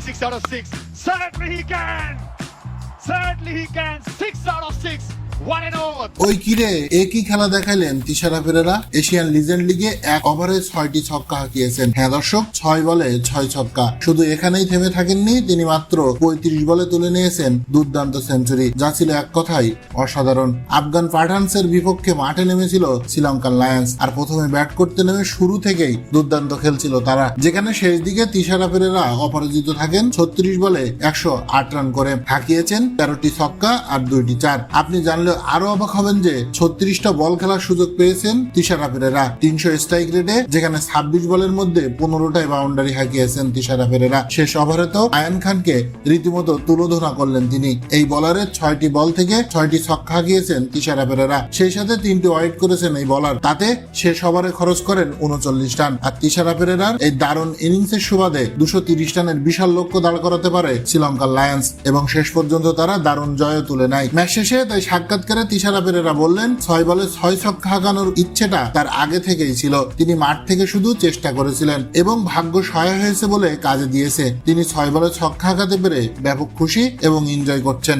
six out of six. Certainly he can. Certainly he can. ওই কিরে একই খেলা দেখাইলেন তিশারা পেরেরা এশিয়ান লিজেন্ড লিগে এক ওভারে ছয়টি ছক্কা হাঁকিয়েছেন। হ্যাঁ দর্শক, ছয় বলে ছয় ছক্কা। শুধু এখানেই থেমে থাকেননি, তিনি মাত্র পঁয়ত্রিশ বলে তুলে নিয়েছেন দুর্দান্ত সেঞ্চুরি। যা ছিল এক কথাই, অসাধারণ। আফগান পাঠানসের বিপক্ষে মাঠে নেমেছিল শ্রীলঙ্কান লায়ন্স। আর প্রথমে ব্যাট করতে নেমে শুরু থেকেই দুর্দান্ত খেলছিল তারা। যেখানে শেষ দিকে তিশারা পেরেরা অপরাজিত থাকেন ছত্রিশ বলে একশো আট রান করে। হাঁকিয়েছেন তেরোটি ছক্কা আর দুইটি চার। আপনি জানলে আরও অবাক হবেন যে ছত্রিশটা বল খেলার সুযোগ পেয়েছেন তিশারা পেরেরা তিনশো স্ট্রাইক রেটে যেখানে ছাব্বিশ বলের মধ্যে পনেরোটাই বাউন্ডারি হাঁকিয়েছেন তিশারা পেরেরা শেষ ওভারে তো আয়ান খানকে রীতিমতো তুলোধনা করলেন তিনি। এই বলারের ছয়টি বল থেকে ছয়টি ছক্কা হাঁকিয়েছেন তিশারা পেরেরা সেই সাথে তিনটি ওয়াইড করেছেন এই বলার তাতে শেষ ওভারে খরচ করেন উনচল্লিশ রান। আর তিশারা পেরেরার এই দারুণ ইনিংসের সুবাদে দুশো তিরিশ রানের বিশাল লক্ষ্য দাঁড় করাতে পারে শ্রীলঙ্কার লায়ন্স। এবং শেষ পর্যন্ত তারা দারুণ জয় তুলে নেয়। ম্যাচ শেষে তাই সাক্ষাৎকারে তিশারা পেরেরা বললেন, ছয় বলে ছয় ছক্কা হাঁকানোর ইচ্ছেটা তার আগে থেকেই ছিল। তিনি মাঠ থেকে শুধু চেষ্টা করেছিলেন এবং ভাগ্য সহায় হয়েছে বলে কাজে দিয়েছে। তিনি ছয় বলে ছক্কা হাঁকাতে পেরে ব্যাপক খুশি এবং এনজয় করছেন।